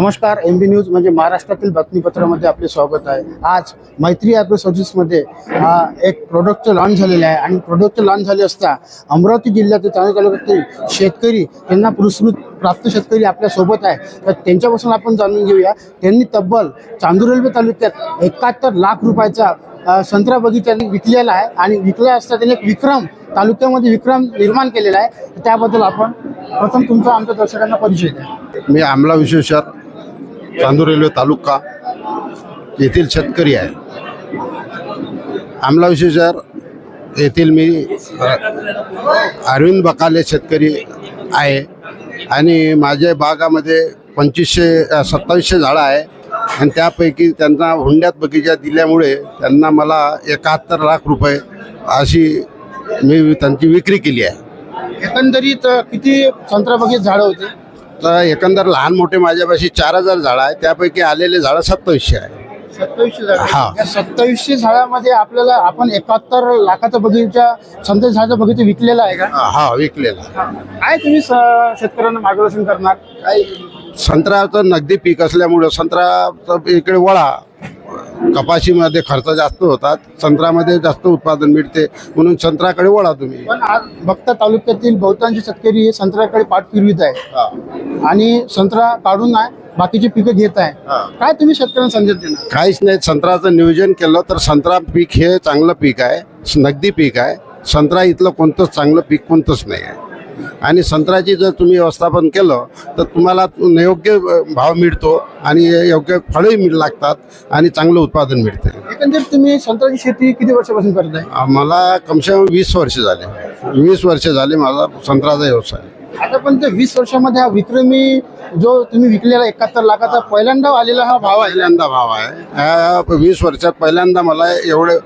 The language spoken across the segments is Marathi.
नमस्कार एम बी न्यूज म्हणजे महाराष्ट्रातील बातमीपत्रामध्ये आपले स्वागत आहे. आज मैत्री ॲग्रो सर्व्हिसमध्ये एक प्रोडक्टचं लॉन्च झालेलं आहे आणि प्रोडक्टचं लॉन्च झाले असता अमरावती जिल्ह्यातील चांगल्या तालुक्यातील शेतकरी त्यांना पुरस्कृत प्राप्त शेतकरी आपल्यासोबत आहे. तर त्यांच्यापासून आपण जाणून घेऊया. त्यांनी तब्बल चांदूर रेल्वे तालुक्यात एकाहत्तर लाख रुपयाचा संत्रा बगीचा विकलेला आहे आणि विकला असता त्याने एक विक्रम तालुक्यामध्ये विक्रम निर्माण केलेला आहे. त्याबद्दल आपण प्रथम तुमचा आमच्या दर्शकांना परिचय द्या. मी आमला विश्वेश्वर चांदूर रेल्वे तालुका येथील शेतकरी आहे. आमला विशेषर येथील मी अरविंद बकाले शेतकरी आहे आणि माझ्या बागामध्ये पंचवीसशे सत्तावीसशे झाडं आहे आणि त्यापैकी त्यांना हुंड्यात बगीचा दिल्यामुळे त्यांना मला एकाहत्तर लाख रुपये अशी मी त्यांची विक्री केली आहे. एकंदरीत किती संत्रा बगीत झाडं होते? तर एकंदर लहान मोठे माझ्यापाशी चार हजार झाडं आहे त्यापैकी आलेले झाडं सत्तावीसशे आहे सत्तावीसशे झाड? हा. या सत्तावीसशे झाडामध्ये आपल्याला आपण एकाहत्तर लाखाचा बगीचा संत्रा झाडाचा बगीचा विकलेला आहे का? हा विकलेला. काय तुम्ही स- शेतकऱ्यांना मार्गदर्शन करणार? काही संत्र्याचं नगदी पीक असल्यामुळं संत्रा इकडे वळा कपाशीमध्ये खर्च जास्त होतात संत्र्यामध्ये जास्त उत्पादन मिळते म्हणून संत्र्याकडे वळा तुम्ही. पण आज बघता तालुक्यातील बहुतांश शेतकरी हे संत्र्याकडे पाठ फिरवित आहे आणि संत्रा काढून आहे बाकीची पिकं घेत आहे. काय तुम्ही शेतकऱ्यांना संदेश देणार? काहीच नाही संत्र्याचं नियोजन केलं तर संत्रा पीक हे चांगलं पीक आहे नगदी पीक आहे. संत्रा इथलं कोणतंच चांगलं पीक कोणतंच नाही आहे. आणि संत्र्याची जर तुम्ही व्यवस्थापन केलं तर तुम्हाला योग्य भाव मिळतो आणि योग्य फळही लागतात आणि चांगलं उत्पादन मिळते. एकंदरीत तुम्ही संत्र्याची शेती किती वर्षापासून करत आहे मला कमसे कम वीस वर्ष झाले. वीस वर्ष झाले माझा संत्र्याचा व्यवसाय. आता पण ते वीस वर्षामध्ये हा विक्रमी जो तुम्ही विकलेला एकाहत्तर लाखाचा पहिल्यांदा आलेला हा भाव आहे? पहिल्यांदा भाव आहे. वीस वर्षात पहिल्यांदा मला एवढे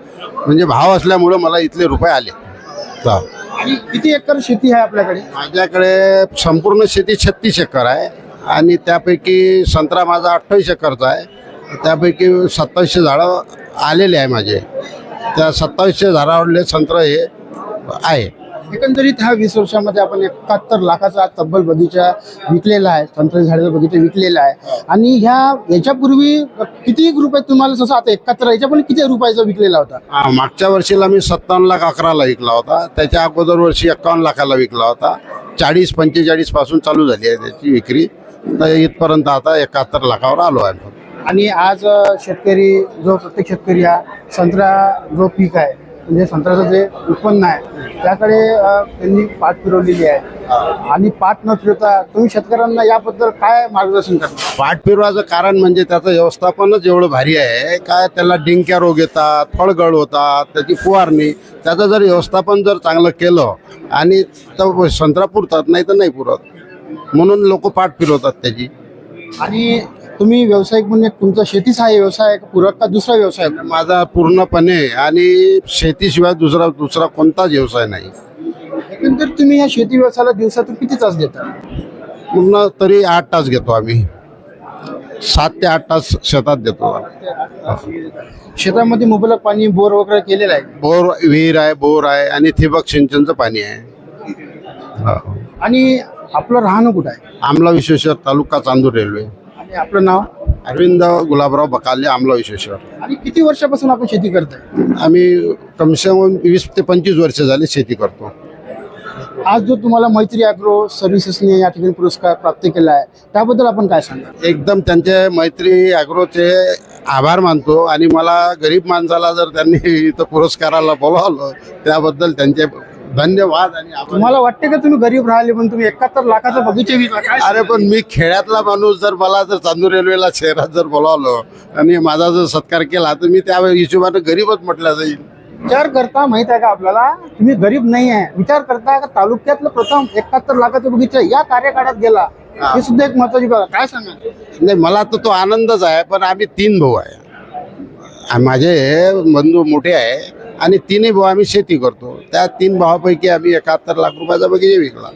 म्हणजे भाव असल्यामुळं मला इथले रुपये आले. आणि किती एकर शेती आहे आपल्याकडे? माझ्याकडे संपूर्ण शेती छत्तीस एकर आहे आणि त्यापैकी संत्रा माझा अठ्ठावीस एकरचा आहे. त्यापैकी सत्तावीसशे झाडं आलेले आहे माझे. त्या सत्तावीसशे झाडावरले संत्र हे आहे. एकंदरीत ह्या वीस वर्षामध्ये आपण एकाहत्तर लाखाचा तब्बल बगीचा विकलेला आहे. संत्रा झाडाचा बगीचा विकलेला आहे. आणि ह्या याच्यापूर्वी किती रुपये तुम्हाला जसं आता एकाहत्तर याच्या पण किती रुपयाचा विकलेला होता? हा, मागच्या वर्षीला मी सत्तावन्न लाख अकराला विकला होता. त्याच्या अगोदर वर्षी एक्कावन्न लाखाला विकला होता. चाळीस पंचेचाळीसपासून चालू झाली आहे त्याची विक्री. तर इथपर्यंत आता एकाहत्तर लाखावर आलो आहे. आणि आज शेतकरी जो प्रत्येक शेतकरी हा संत्रा जो पीक आहे म्हणजे संत्र्याचं जे उत्पन्न आहे त्याकडे त्यांनी पाठ फिरवलेली आहे. आणि पाठ न फिरवता तुम्ही शेतकऱ्यांना याबद्दल काय मार्गदर्शन करणार पाठ फिरवायचं कारण म्हणजे त्याचं व्यवस्थापनच एवढं भारी आहे. काय त्याला डिंक्या रोग येतात फळगळ होतात त्याची फुवारणी त्याचं जर व्यवस्थापन जर चांगलं केलं आणि तर संत्रा पुरतात नाही तर नाही पुरत. म्हणून लोक पाठ फिरवतात त्याची. आणि तुम्ही व्यावसायिक म्हणजे तुमचा शेतीचा हा व्यवसाय पूरक का दुसरा व्यवसाय? माझा पूर्णपणे आणि शेतीशिवाय दुसरा दुसरा कोणताच व्यवसाय नाही. एकंदर तुम्ही या शेती व्यवसायाला दिवसातून किती तास देता? पूर्ण तरी आठ तास घेतो आम्ही. सात ते आठ तास शेतात देतो. शेतामध्ये मुबलक पाणी बोर वगैरे केलेलं आहे? बोर विहीर आहे बोर आहे आणि ठिबक सिंचनचं पाणी आहे. हो. आणि आपलं राहणं कुठं आहे? आमला विश्वेश्वर तालुका चांदूर रेल्वे. आपलं नाव? अरविंद गुलाबराव बकाले आमला विश्वेश्वर आणि किती वर्षापासून आपण शेती करताय? आम्ही कमसे कम वीस ते पंचवीस वर्ष झाली शेती करतो. आज जो तुम्हाला मैत्री अॅग्रो सर्व्हिसेसने या ठिकाणी पुरस्कार प्राप्त केला आहे त्याबद्दल आपण काय सांगा एकदम त्यांचे मैत्री अॅग्रोचे आभार मानतो आणि मला गरीब माणसाला जर त्यांनी इथं पुरस्काराला बोलावलं त्याबद्दल त्यांचे धन्यवाद आणि आभार. तुम्हाला वाटते का तुम्ही गरीब राहिले पण तुम्ही एकाहत्तर लाखाचा बगीचा विकला? काय अरे पण मी खेड्यातला माणूस जर मला जर चांदूर रेल्वेला शहरात जर बोलावलं आणि माझा जर सत्कार केला तर मी त्या हिशोबाने गरीबच म्हटलं जाईल. विचार करता माहीत आहे का आपल्याला? तुम्ही गरीब नाही आहे. विचार करता का तालुक्यातलं प्रथम एकाहत्तर लाखाचा बगीचा या कार्यकाळात गेला? हे. सुद्धा एक महत्वाची आहे. काय सांगा नाही मला तर तो आनंदच आहे पण आम्ही तीन भाऊ आहे. आ- माझे बंधू मोठे आहे. आणि तिन्ही भाऊ आम्ही शेती करतो. त्या तीन भावापैकी आम्ही एकाहत्तर लाख रुपयाचा बगीचा विकला.